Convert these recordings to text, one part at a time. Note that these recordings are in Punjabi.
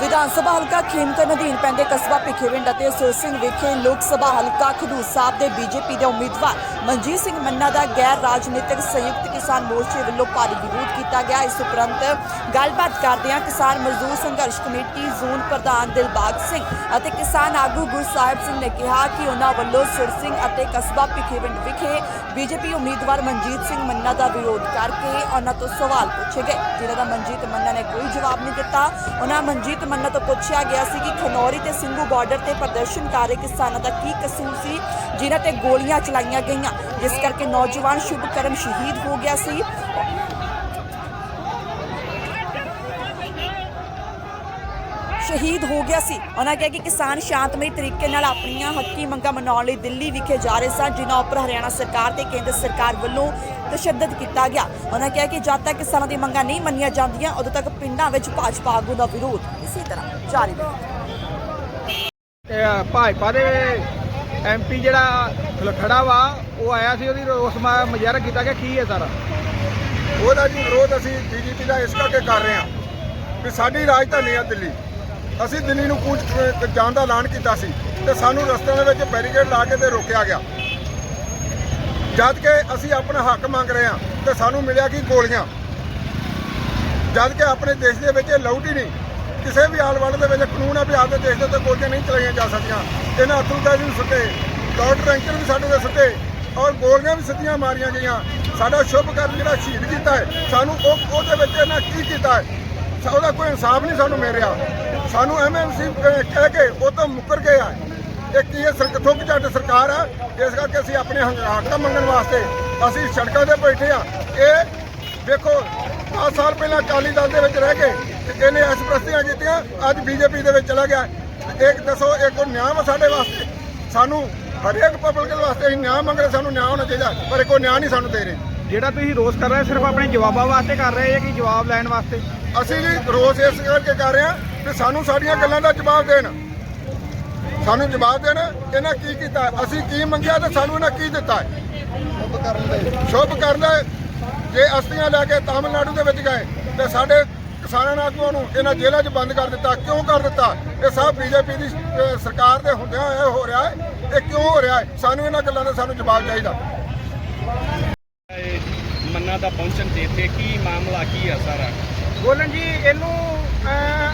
ਵਿਧਾਨ ਸਭਾ ਹਲਕਾ ਖੇਮਕਰਨ ਅਧੀਨ ਪੈਂਦੇ ਕਸਬਾ ਭਿੱਖੇਵਿੰਡ ਅਤੇ ਸੁਰ ਸਿੰਘ ਵਿਖੇ ਲੋਕ ਸਭਾ ਹਲਕਾ ਖਡੂਰ ਸਾਹਿਬ ਦੇ ਬੀਜੇਪੀ ਦੇ ਉਮੀਦਵਾਰ ਮਨਜੀਤ ਸਿੰਘ ਮੰਨਾ ਦਾ ਗੈਰ ਰਾਜਨੀਤਿਕ ਸੰਯੁਕਤ ਕਿਸਾਨ ਮੋਰਚੇ ਵੱਲੋਂ ਭਾਰੀ ਵਿਰੋਧ ਕੀਤਾ ਗਿਆ। ਇਸ ਉਪਰੰਤ ਗੱਲਬਾਤ ਕਰਦਿਆਂ ਕਿਸਾਨ ਮਜ਼ਦੂਰ ਸੰਘਰਸ਼ ਕਮੇਟੀ ਜ਼ੋਨ ਪ੍ਰਧਾਨ ਦਿਲਬਾਗ ਸਿੰਘ ਅਤੇ ਕਿਸਾਨ ਆਗੂ ਗੁਰਸਾਹਿਬ ਸਿੰਘ ਨੇ ਕਿਹਾ ਕਿ ਉਹਨਾਂ ਵੱਲੋਂ ਸੁਰ ਅਤੇ ਕਸਬਾ ਭਿੱਖੇਵਿੰਡ ਵਿਖੇ ਬੀਜੇਪੀ ਉਮੀਦਵਾਰ ਮਨਜੀਤ ਸਿੰਘ ਮੰਨਾ ਦਾ ਵਿਰੋਧ ਕਰਕੇ ਉਹਨਾਂ ਤੋਂ ਸਵਾਲ ਪੁੱਛੇ ਗਏ। ਜਿਨ੍ਹਾਂ ਦਾ ਮਨਜੀਤ ਮੰਨਾ ਨੇ ਕੋਈ ਜਵਾਬ ਨਹੀਂ ਦਿੱਤਾ। ਉਹਨਾਂ ਮਨਜੀਤ ਮੰਨਾ ਤੋਂ ਪੁੱਛਿਆ ਗਿਆ ਸੀ ਕਿ ਖਨੌਰੀ ਤੇ ਸਿੰਘੂ ਬਾਰਡਰ ਤੇ ਪ੍ਰਦਰਸ਼ਨਕਾਰੀ ਕਿਸਾਨਾਂ ਦਾ ਕੀ ਕਸੂਰ ਸੀ, ਜਿਨ੍ਹਾਂ ਤੇ ਗੋਲੀਆਂ ਚਲਾਈਆਂ ਗਈਆਂ। ਜਿਸ ਕਰਕੇ ਨੌਜਵਾਨ ਸ਼ੁਭਕਰਮ ਸ਼ਹੀਦ ਹੋ ਗਿਆ ਸੀ। ਸ਼ਹੀਦ ਹੋ ਗਿਆ ਸੀ। ਉਹਨਾਂ ਕਿਹਾ ਕਿ ਕਿਸਾਨ ਸ਼ਾਂਤਮਈ ਤਰੀਕੇ ਨਾਲ ਆਪਣੀਆਂ ਹੱਕੀ ਮੰਗਾਂ ਮਨਾਉਣ ਲਈ ਦਿੱਲੀ ਵਿਖੇ ਜਾ ਰਹੇ ਸਨ ਜਿਨ੍ਹਾਂ ਉੱਪਰ ਹਰਿਆਣਾ ਸਰਕਾਰ ਤੇ ਕੇਂਦਰ ਸਰਕਾਰ ਵੱਲੋਂ ਤਸ਼ੱਦਦ ਕੀਤਾ ਗਿਆ। ਉਹਨਾਂ ਕਿਹਾ ਕਿ ਜਦ ਤੱਕ ਕਿਸਾਨਾਂ ਦੀ ਮੰਗਾਂ ਨਹੀਂ ਮੰਨੀਆਂ ਜਾਂਦੀਆਂ ਉਦੋਂ ਤੱਕ ਪਿੰਡਾਂ ਵਿੱਚ ਭਾਜਪਾ ਆਗੂ ਦਾ ਵਿਰੋਧ ਇਸੇ ਤਰ੍ਹਾਂ ਜਾਰੀ ਰਹੇਗਾ ਤੇ ਭਾਜਪਾ ਦੇ ਐਮਪੀ ਜਿਹੜਾ ਖੜਾ ਵਾ ਉਹ ਆਇਆ ਸੀ ਉਹਦੀ ਰੋਸ ਮਾ ਮੁਜ਼ਾਹਰਾ ਕੀਤਾ ਕਿ ਕੀ ਹੈ ਸਾਰਾ? ਉਹਦਾ ਜੀ ਵਿਰੋਧ ਅਸੀਂ ਬੀਜੇਪੀ ਦਾ ਇਸ ਕਰਕੇ ਕਰ ਰਹੇ ਹਾਂ ਕਿ ਸਾਡੀ ਰਾਜਧਾਨੀ ਆ ਦਿੱਲੀ। ਅਸੀਂ ਦਿੱਲੀ ਨੂੰ ਕੂਚ ਜਾਣ ਦਾ ਐਲਾਨ ਕੀਤਾ ਸੀ ਤੇ ਸਾਨੂੰ ਰਸਤਿਆਂ ਦੇ ਵਿੱਚ ਬੈਰੀਕੇਡ ਲਾ ਕੇ ਤੇ ਰੋਕਿਆ ਗਿਆ। ਜਦ ਕਿ ਅਸੀਂ ਆਪਣਾ ਹੱਕ ਮੰਗ ਰਹੇ ਹਾਂ ਤੇ ਸਾਨੂੰ ਮਿਲਿਆ ਕਿ ਗੋਲੀਆਂ। ਜਦ ਕਿ ਆਪਣੇ ਦੇਸ਼ ਦੇ ਵਿੱਚ ਇਹ ਲਾਊਟ ਹੀ ਨਹੀਂ। ਕਿਸੇ ਵੀ ਆਲ ਵਰਲਡ ਦੇ ਵਿੱਚ ਕਾਨੂੰਨ ਆ ਵੀ ਆਪਦੇ ਦੇਸ਼ ਦੇ ਉੱਤੇ ਗੋਲੀਆਂ ਨਹੀਂ ਚਲਾਈਆਂ ਜਾ ਸਕਦੀਆਂ। ਇਹਨਾਂ ਅਤੁਲ ਗਾਜ਼ੀ ਨੂੰ ਸੁੱਟੇ ਡਾਕਟਰ ਰੈਂਕਰ ਵੀ ਸਾਡੇ ਦੇ ਸੁੱਟੇ ਔਰ ਗੋਲੀਆਂ ਵੀ ਸਿੱਧੀਆਂ ਮਾਰੀਆਂ ਗਈਆਂ। ਸਾਡਾ ਸ਼ੁਭ ਕਰਨ ਜਿਹੜਾ ਸ਼ਹੀਦ ਕੀਤਾ ਹੈ, ਸਾਨੂੰ ਉਹ ਉਹਦੇ ਵਿੱਚ ਇਹਨਾਂ ਕੀ ਕੀਤਾ ਹੈ? ਉਹਦਾ ਕੋਈ ਇਨਸਾਫ ਨਹੀਂ ਸਾਨੂੰ ਮਿਲ ਰਿਹਾ। ਸਾਨੂੰ ਐਮਐਮਸੀ ਕਹਿ ਕੇ ਉਹ ਤੋਂ ਮੁੱਕਰ ਗਏ ਆ ਇਹ ਕੀ ਹੈ ਸਰ ਥੁੱਕ ਝੱਟ ਸਰਕਾਰ ਆ? ਇਸ ਕਰਕੇ ਅਸੀਂ ਆਪਣੇ ਹੱਕ ਮੰਗਣ ਵਾਸਤੇ ਅਸੀਂ ਸੜਕਾਂ ਤੇ ਬੈਠੇ ਆ। ਇਹ ਦੇਖੋ 10 ਸਾਲ ਪਹਿਲਾਂ ਅਕਾਲੀ ਦਲ ਦੇ ਵਿੱਚ ਰਹਿ ਕੇ ਤੇ ਇਹਨੇ ਐਸਪ੍ਰਸਤੀਆਂ ਕੀਤੀਆਂ, ਅੱਜ ਬੀਜੇਪੀ ਦੇ ਵਿੱਚ ਚਲਾ ਗਿਆ। ਇੱਕ ਦੱਸੋ ਇਹ ਕੋਈ ਨਿਆਂ ਵਾ ਸਾਡੇ ਵਾਸਤੇ। ਸਾਨੂੰ ਹਰੇਕ ਪਬਲਿਕ ਵਾਸਤੇ ਅਸੀਂ ਨਿਆਂ ਮੰਗ ਰਹੇ, ਸਾਨੂੰ ਨਿਆਂ ਹੋਣਾ ਚਾਹੀਦਾ, ਪਰ ਇਹ ਕੋਈ ਨਿਆਂ ਨਹੀਂ ਸਾਨੂੰ ਦੇ ਰਹੇ। ਜਿਹੜਾ ਤੁਸੀਂ ਰੋਸ ਕਰ ਰਹੇ ਸਿਰਫ ਆਪਣੇ ਜਵਾਬਾਂ ਵਾਸਤੇ ਕਰ ਰਹੇ ਹੈ ਕਿ ਜਵਾਬ ਲੈਣ ਵਾਸਤੇ? ਅਸੀਂ ਜੀ ਰੋਜ਼ ਇਸ ਕਰਕੇ ਕਰ ਰਹੇ ਹਾਂ ਕਿ ਸਾਨੂੰ ਸਾਡੀਆਂ ਗੱਲਾਂ ਦਾ ਜਵਾਬ ਦੇਣ। ਸਾਨੂੰ ਜਵਾਬ ਦੇਣ, ਇਹਨਾਂ ਕੀ ਕੀਤਾ? ਅਸੀਂ ਕੀ ਮੰਗਿਆ ਤੇ ਸਾਨੂੰ ਇਹਨਾਂ ਕੀ ਦਿੱਤਾ? ਹੈ ਸ਼ੁਭ ਕਰਨ ਦੇ ਜੇ ਅਸਤੀਆਂ ਲੈ ਕੇ ਤਾਮਿਲਨਾਡੂ ਦੇ ਵਿੱਚ ਗਏ, ਤੇ ਸਾਡੇ ਕਿਸਾਨਾਂ ਆਗੂਆਂ ਨੂੰ ਇਹਨਾਂ ਜੇਲ੍ਹਾਂ 'ਚ ਬੰਦ ਕਰ ਦਿੱਤਾ। ਕਿਉਂ ਕਰ ਦਿੱਤਾ? ਇਹ ਸਭ ਬੀਜੇਪੀ ਦੀ ਸਰਕਾਰ ਦੇ ਹੁੰਦਿਆਂ ਇਹ ਹੋ ਰਿਹਾ ਹੈ। ਇਹ ਕਿਉਂ ਹੋ ਰਿਹਾ ਹੈ? ਸਾਨੂੰ ਇਹਨਾਂ ਗੱਲਾਂ ਦਾ ਸਾਨੂੰ ਜਵਾਬ ਚਾਹੀਦਾ। ਮੰਨਾ ਦਾ ਪਹੁੰਚਣ ਤੇ ਇੱਥੇ। ਕੀ ਮਾਮਲਾ, ਕੀ ਹੈ ਸਾਰਾ? ਬੋਲਣ ਜੀ, ਇਹਨੂੰ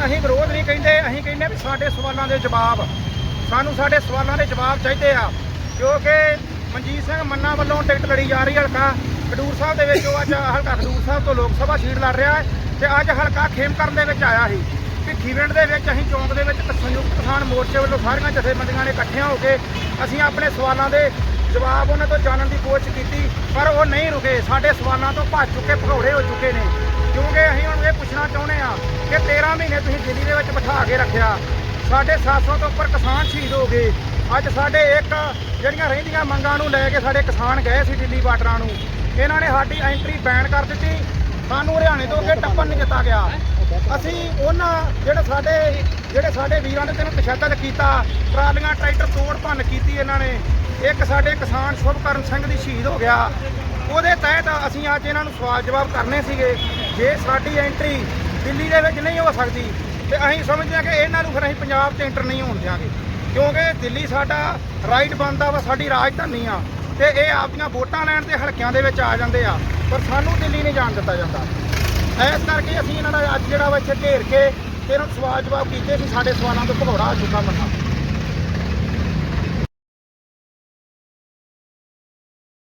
ਅਸੀਂ ਵਿਰੋਧ ਨਹੀਂ ਕਹਿੰਦੇ, ਅਸੀਂ ਕਹਿੰਦੇ ਵੀ ਸਾਡੇ ਸਵਾਲਾਂ ਦੇ ਜਵਾਬ, ਸਾਨੂੰ ਸਾਡੇ ਸਵਾਲਾਂ ਦੇ ਜਵਾਬ ਚਾਹੀਦੇ ਆ। ਕਿਉਂਕਿ ਮਨਜੀਤ ਸਿੰਘ ਮੰਨਾ ਵੱਲੋਂ ਟਿਕਟ ਲੜੀ ਜਾ ਰਹੀ ਹਲਕਾ ਖਡੂਰ ਸਾਹਿਬ ਦੇ ਵਿੱਚ, ਉਹ ਅੱਜ ਹਲਕਾ ਖਡੂਰ ਸਾਹਿਬ ਤੋਂ ਲੋਕ ਸਭਾ ਸੀਟ ਲੜ ਰਿਹਾ ਹੈ ਤੇ ਅੱਜ ਹਲਕਾ ਖੇਮਕਰਨ ਦੇ ਵਿੱਚ ਆਇਆ ਸੀ। ਭਿੱਖੀਵਿੰਡ ਦੇ ਵਿੱਚ, ਅਸੀਂ ਚੌਂਕ ਦੇ ਵਿੱਚ ਸੰਯੁਕਤ ਕਿਸਾਨ ਮੋਰਚੇ ਵੱਲੋਂ ਸਾਰੀਆਂ ਜਥੇਬੰਦੀਆਂ ਨੇ ਇਕੱਠੀਆਂ ਹੋ ਕੇ ਅਸੀਂ ਆਪਣੇ ਸਵਾਲਾਂ ਦੇ ਜਵਾਬ ਉਹਨਾਂ ਤੋਂ ਜਾਣਨ ਦੀ ਕੋਸ਼ਿਸ਼ ਕੀਤੀ, ਪਰ ਉਹ ਨਹੀਂ ਰੁਕੇ। ਸਾਡੇ ਸਵਾਲਾਂ ਤੋਂ ਭੱਜ ਚੁੱਕੇ, ਭਗੌੜੇ ਹੋ ਚੁੱਕੇ ਨੇ। ਕਿਉਂਕਿ ਅਸੀਂ ਹੁਣ ਇਹ ਪੁੱਛਣਾ ਚਾਹੁੰਦੇ ਆ ਕਿ 13 ਮਹੀਨੇ ਤੁਸੀਂ ਦਿੱਲੀ ਦੇ ਵਿੱਚ ਬਿਠਾ ਕੇ ਰੱਖਿਆ। ਸਾਡੇ 700 ਤੋਂ ਉੱਪਰ ਕਿਸਾਨ ਸ਼ਹੀਦ ਹੋ ਗਏ। ਅੱਜ ਸਾਡੇ ਇੱਕ ਜਿਹੜੀਆਂ ਰਹਿੰਦੀਆਂ ਮੰਗਾਂ ਨੂੰ ਲੈ ਕੇ ਸਾਡੇ ਕਿਸਾਨ ਗਏ ਸੀ ਦਿੱਲੀ ਬਾਰਡਰਾਂ ਨੂੰ। ਇਹਨਾਂ ਨੇ ਸਾਡੀ ਐਂਟਰੀ ਬੈਨ ਕਰ ਦਿੱਤੀ। ਸਾਨੂੰ ਹਰਿਆਣੇ ਤੋਂ ਅੱਗੇ ਟੱਪਣ ਨਹੀਂ ਦਿੱਤਾ ਗਿਆ। ਅਸੀਂ ਉਹਨਾਂ ਜਿਹੜੇ ਸਾਡੇ ਜਿਹੜੇ ਸਾਡੇ ਵੀਰਾਂ ਨੇ ਤੈਨੂੰ ਤਸ਼ੱਦਦ ਕੀਤਾ, ਟਰਾਲੀਆਂ, ਟਰੈਕਟਰ ਤੋੜ ਭੰਨ ਕੀਤੀ ਇਹਨਾਂ ਨੇ। ਇੱਕ ਸਾਡੇ ਕਿਸਾਨ ਸ਼ੁਭਕਰਨ ਸਿੰਘ ਦੀ ਸ਼ਹੀਦ ਹੋ ਗਿਆ। ਉਹਦੇ ਤਹਿਤ ਅਸੀਂ ਅੱਜ ਇਹਨਾਂ ਨੂੰ ਸਵਾਲ ਜਵਾਬ ਕਰਨੇ ਸੀਗੇ। ਜੇ ਸਾਡੀ ਐਂਟਰੀ ਦਿੱਲੀ ਦੇ ਵਿੱਚ ਨਹੀਂ ਹੋ ਸਕਦੀ, ਤੇ ਅਸੀਂ ਸਮਝਦੇ ਹਾਂ ਕਿ ਇਹਨਾਂ ਨੂੰ ਫਿਰ ਅਸੀਂ ਪੰਜਾਬ 'ਚ ਐਂਟਰ ਨਹੀਂ ਹੋਣ ਦਿਆਂਗੇ। ਕਿਉਂਕਿ ਦਿੱਲੀ ਸਾਡਾ ਰਾਈਟ ਬਣਦਾ ਵਾ, ਸਾਡੀ ਰਾਜਧਾਨੀ ਆ, ਤੇ ਇਹ ਆਪਦੀਆਂ ਵੋਟਾਂ ਲੈਣ ਦੇ ਹਲਕਿਆਂ ਦੇ ਵਿੱਚ ਆ ਜਾਂਦੇ ਆ, ਪਰ ਸਾਨੂੰ ਦਿੱਲੀ ਨਹੀਂ ਜਾਣ ਦਿੱਤਾ ਜਾਂਦਾ। ਇਸ ਕਰਕੇ ਅਸੀਂ ਇਹਨਾਂ ਦਾ ਅੱਜ ਜਿਹੜਾ ਵਾ ਇੱਥੇ ਘੇਰ ਕੇ ਤੇ ਇਹਨਾਂ ਨੂੰ ਸਵਾਲ ਜਵਾਬ ਕੀਤੇ ਸੀ ਸਾਡੇ ਸਵਾਲਾਂ ਤੋਂ ਭਗੌੜਾ ਹੋ ਚੁੱਕਾ ਮੰਨਾ